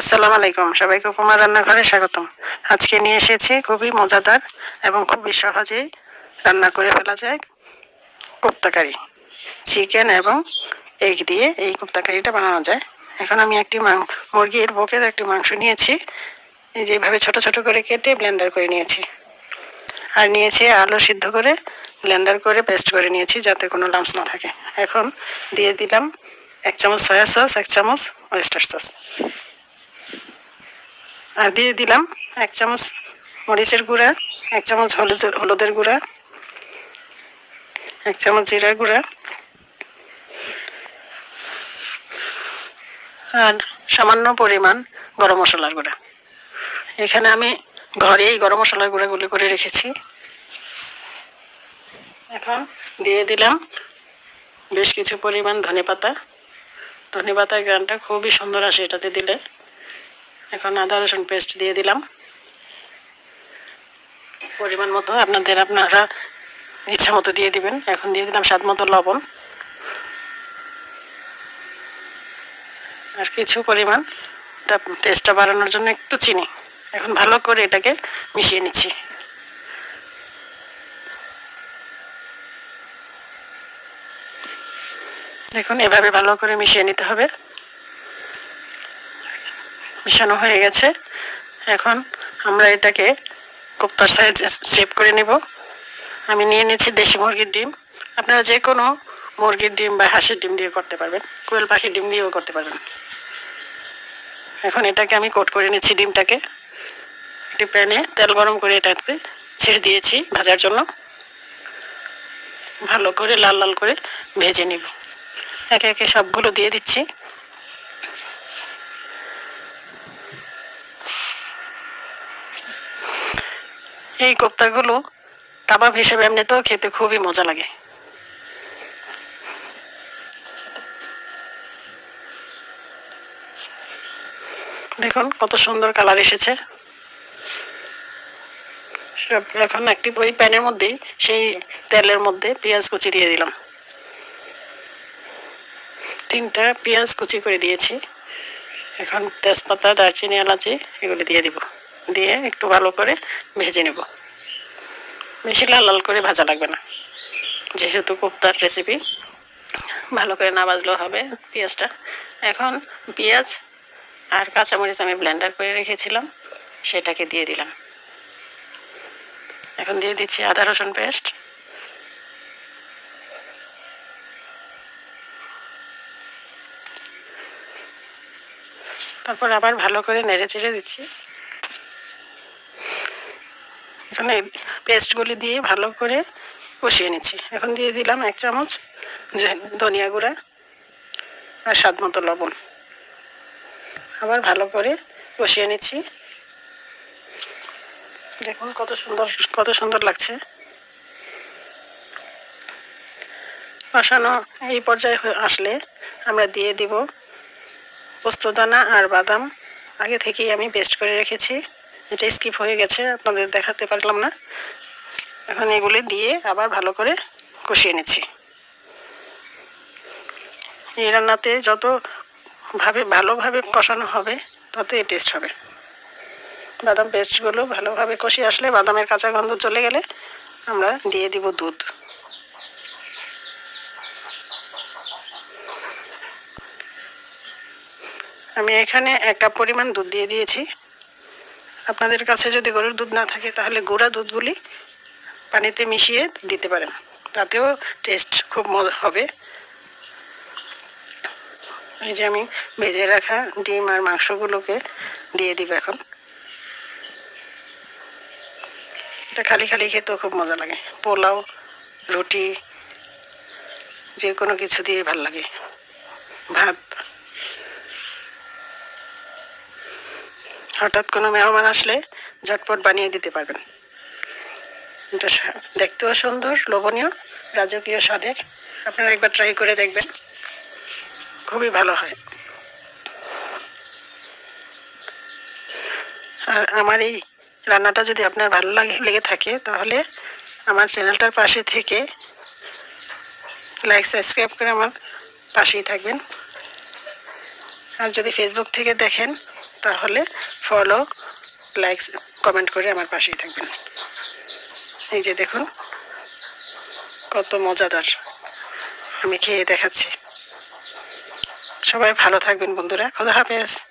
আসসালামু আলাইকুম। সবাইকে উপমা রান্নাঘরে স্বাগতম। আজকে নিয়ে এসেছি খুবই মজাদার এবং খুবই সহজেই রান্না করে ফেলা যায় কোপ্তাকারি, চিকেন এবং এগ দিয়ে এই কোপ্তাকারিটা বানানো যায়। এখন আমি একটি মুরগির বুকের একটি মাংস নিয়েছি। যেভাবে ছোট ছোট করে কেটে ব্লেন্ডার করে নিয়েছি। আর নিয়েছি আলু সিদ্ধ করে, ব্লেন্ডার করে পেস্ট করে নিয়েছি যাতে কোনো লামস না থাকে। এখন দিয়ে দিলাম এক চামচ সয়া সস, এক চামচ ওয়েস্টার সস। আর দিয়ে দিলাম এক চামচ মরিচের গুঁড়া, এক চামচ হলুদের হলুদের গুঁড়া, এক চামচ জিরার গুঁড়া আর সামান্য পরিমাণ গরম মশলার গুঁড়া। এখানে আমি ঘরেই গরম মশলার গুঁড়াগুলি করে রেখেছি। এখন দিয়ে দিলাম বেশ কিছু পরিমাণ ধনে পাতা ধনে পাতার গ্রানটা খুবই সুন্দর আসে এটাতে দিলে। এখন আদা, রসুন পেস্ট দিয়ে দিলাম। পরিমাণ মতো আপনাদের আপনারা ইচ্ছা মতো দিয়ে দিবেন। এখন দিয়ে দিলাম স্বাদ মতো লবণ। আর কিছু পরিমাণ টেস্টটা বাড়ানোর জন্য একটু চিনি। এখন ভালো করে এটাকে মিশিয়ে নিচ্ছি। দেখুন, এভাবে ভালো করে মিশিয়ে নিতে হবে। মিশানো হয়ে গেছে। এখন আমরা এটাকে কোপ্তার সাইজ সেভ করে নেব। আমি নিয়ে নিয়েছি দেশি মুরগির ডিম। আপনারা যে কোনো মুরগির ডিম বা হাঁসের ডিম দিয়ে করতে পারবেন। কোয়েল পাখির ডিম দিয়েও করতে পারবেন। এখন এটাকে আমি কোট করে নিচ্ছি ডিমটাকে। একটি প্যানে তেল গরম করে এটাতে ছেড়ে দিয়েছি ভাজার জন্য। ভালো করে লাল লাল করে ভেজে নিব। একে একে সবগুলো দিয়ে দিচ্ছি। এই কোপ্তাগুলো কাবাব হিসেবে এমনিতেও খেতে খুবই মজা লাগে। দেখুন কত সুন্দর কালার এসেছে। সব এখন একটি ওই প্যানের মধ্যেই সেই তেলের মধ্যে পেঁয়াজ কুচি দিয়ে দিলাম। তিনটা পেঁয়াজ কুচি করে দিয়েছি। এখন তেজপাতা, দারচিনি, এলাচি এগুলি দিয়ে দিব। দিয়ে একটু ভালো করে ভেজে নেব। বেশি লাল লাল করে ভাজা লাগবে না। যেহেতু কোপ্তার রেসিপি ভালো করে না ভাজলেও হবে পেঁয়াজটা। এখন পেঁয়াজ আর কাঁচামরিচ আমি ব্লেন্ডার করে রেখেছিলাম, সেটাকে দিয়ে দিলাম। এখন দিয়ে দিচ্ছি আদা, রসুন পেস্ট। তারপর আবার ভালো করে নেড়ে চেড়ে দিচ্ছি। এখানে পেস্টগুলি দিয়ে ভালো করে কষিয়ে নিচ্ছি। এখন দিয়ে দিলাম এক চামচ ধনিয়া গুঁড়া আর স্বাদ মতো লবণ। আবার ভালো করে কষিয়ে নিচ্ছি। দেখুন কত সুন্দর কত সুন্দর লাগছে। কষানো এই পর্যায়ে আসলে আমরা দিয়ে দিব পোস্তদানা আর বাদাম। আগে থেকেই আমি পেস্ট করে রেখেছি। এটা স্কিপ হয়ে গেছে, আপনাদের দেখাতে পারলাম না। এখন এগুলি দিয়ে আবার ভালো করে কষিয়ে নিচ্ছি। এই রান্নাতে যত ভাবে, ভালোভাবে কষানো হবে, তত ততই টেস্ট হবে। বাদাম পেস্টগুলো ভালোভাবে কষিয়ে আসলে বাদামের কাঁচা গন্ধ চলে গেলে আমরা দিয়ে দিব দুধ। আমি এখানে এক কাপ পরিমাণ দুধ দিয়ে দিয়েছি। আপনাদের কাছে যদি গরুর দুধ না থাকে, তাহলে গুঁড়া দুধগুলি পানিতে মিশিয়ে দিতে পারেন। তাতেও টেস্ট খুব হবে। এই যে আমি ভেজে রাখা ডিম আর মাংসগুলোকে দিয়ে দিব এখন। এটা খালি খালি খেতেও খুব মজা লাগে। পোলাও, রুটি, যে কোনো কিছু দিয়ে ভালো লাগে। ভাত হঠাৎ কোনো মেহমান আসলে ঝটপট বানিয়ে দিতে পারবেন। এটা দেখতেও সুন্দর, লোভনীয়, রাজকীয় স্বাদের। আপনারা একবার ট্রাই করে দেখবেন। খুবই ভালো হয়। আর আমার এই রান্নাটা যদি আপনার ভালো লাগে, লেগে থাকে, তাহলে আমার চ্যানেলটার পাশে থেকে লাইক সাবস্ক্রাইব করে আমার পাশেই থাকবেন। আর যদি ফেসবুক থেকে দেখেন তাহলে ফলো লাইক কমেন্ট করে আমার পাশেই থাকবেন। এই যে দেখুন, কত মজাদার। আমি খেয়ে দেখাচ্ছি। সবাই ভালো থাকবেন বন্ধুরা। খোদা হাফেজ।